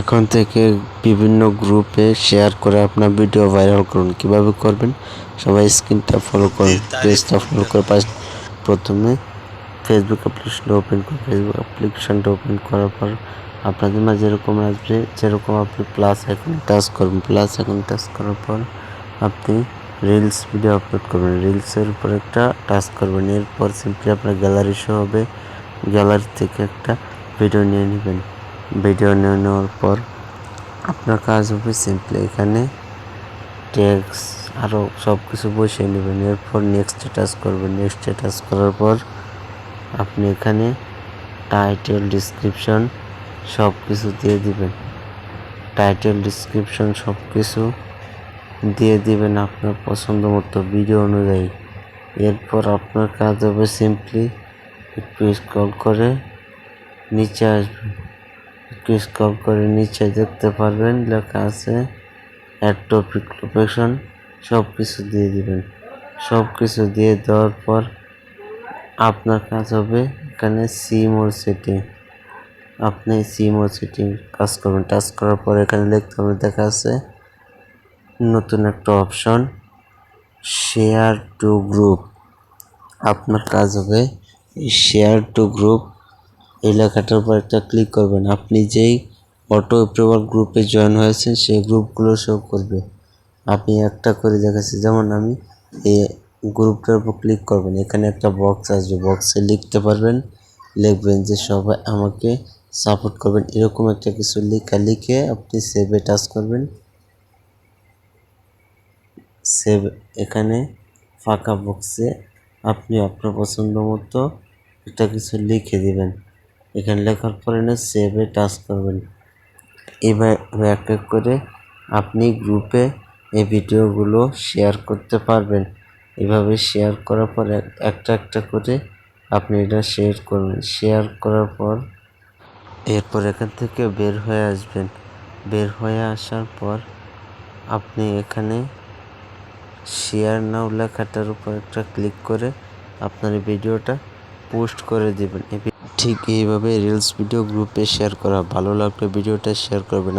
এখন থেকে বিভিন্ন গ্রুপে শেয়ার করে আপনার ভিডিও ভাইরাল করুন। কীভাবে করবেন? সবাই স্ক্রিনটা ফলো করুন পেজটা ফলো করে পাশ প্রথমে ফেসবুক অ্যাপ্লিকেশনটা ওপেন করুন। ফেসবুক অ্যাপ্লিকেশনটা ওপেন করার পর আপনাদের মাঝে যেরকম আসবে যেরকম আপনি প্লাস এখন টাচ করবেন। প্লাস এখন টাচ করার পর আপনি রিলস ভিডিও আপলোড করবেন। রিলসের উপর একটা টাচ করবেন। এরপর সিম্পলি আপনার গ্যালারি শো হবে। গ্যালারি থেকে একটা ভিডিও নিয়ে নেবেন। ভিডিও নেওয়ার পর আপনার কাজ হবে সিম্পলি এখানে ট্যাক্স আরও সব কিছু বসিয়ে নেবেন। এরপর নেক্সট টাচ করবেন। নেক্সট টাচ করার পর আপনি এখানে টাইটেল ডিসক্রিপশন সব কিছু দিয়ে দিবেন। টাইটেল ডিসক্রিপশন সব কিছু দিয়ে দিবেন আপনার পছন্দ মতো ভিডিও অনুযায়ী। এরপর আপনার কাজ হবে সিম্পলি একটু স্ক্রল করে নিচে আসবেন। স্ক্রল করে নিচে দেখতে পারবেন, লেখা আছে অ্যাড টপিক লোকেশন সব কিছু দিয়ে দিবেন। সব কিছু দিয়ে দেওয়ার পর আপনার কাজ হবে এখানে সিম ওর সেটিং আপনি সিম ওর সেটিং কাজ করবেন। টাচ করার পর এখানে লিখতে হবে, দেখা আছে, নতুন একটা অপশন শেয়ার টু গ্রুপ আপনার কাজ হবে শেয়ার টু গ্রুপ এই লেখাটার উপর একটা ক্লিক করবেন। আপনি যেই অটো অ্যাপ্রুভাল গ্রুপে জয়েন হয়েছেন, সেই গ্রুপগুলো শো করবে। আপনি একটা করে দেখাচ্ছি, যেমন আমি এই গ্রুপটার উপর ক্লিক করবেন। এখানে একটা বক্স আসবে। বক্সে লিখতে পারবেন, লিখবেন যে সবাই আমাকে সাপোর্ট করবেন। এরকম একটা কিছু লিখা, লিখে আপনি সেভে টাচ করবেন। সেভ এখানে ফাঁকা বক্সে আপনি আপনার পছন্দ মতো একটা কিছু লিখে দিবেন। এখানে লেখার পরে না সেভে টাচ করবেন। এভাবে এক এক করে আপনি গ্রুপে এই ভিডিওগুলো শেয়ার করতে পারবেন। এভাবে শেয়ার করার পর এক- একটা একটা করে আপনি এটা শেয়ার করবেন শেয়ার করার পর এরপর এখান থেকে বের হয়ে আসবেন। বের হয়ে আসার পর আপনি এখানে শেয়ার নাও লেখাটার উপর একটা ক্লিক করে আপনার ভিডিওটা পোস্ট করে দেবেন। ঠিক এইভাবে রিলস ভিডিও গ্রুপে শেয়ার করা। ভালো লাগলে ভিডিওটা শেয়ার করবেন।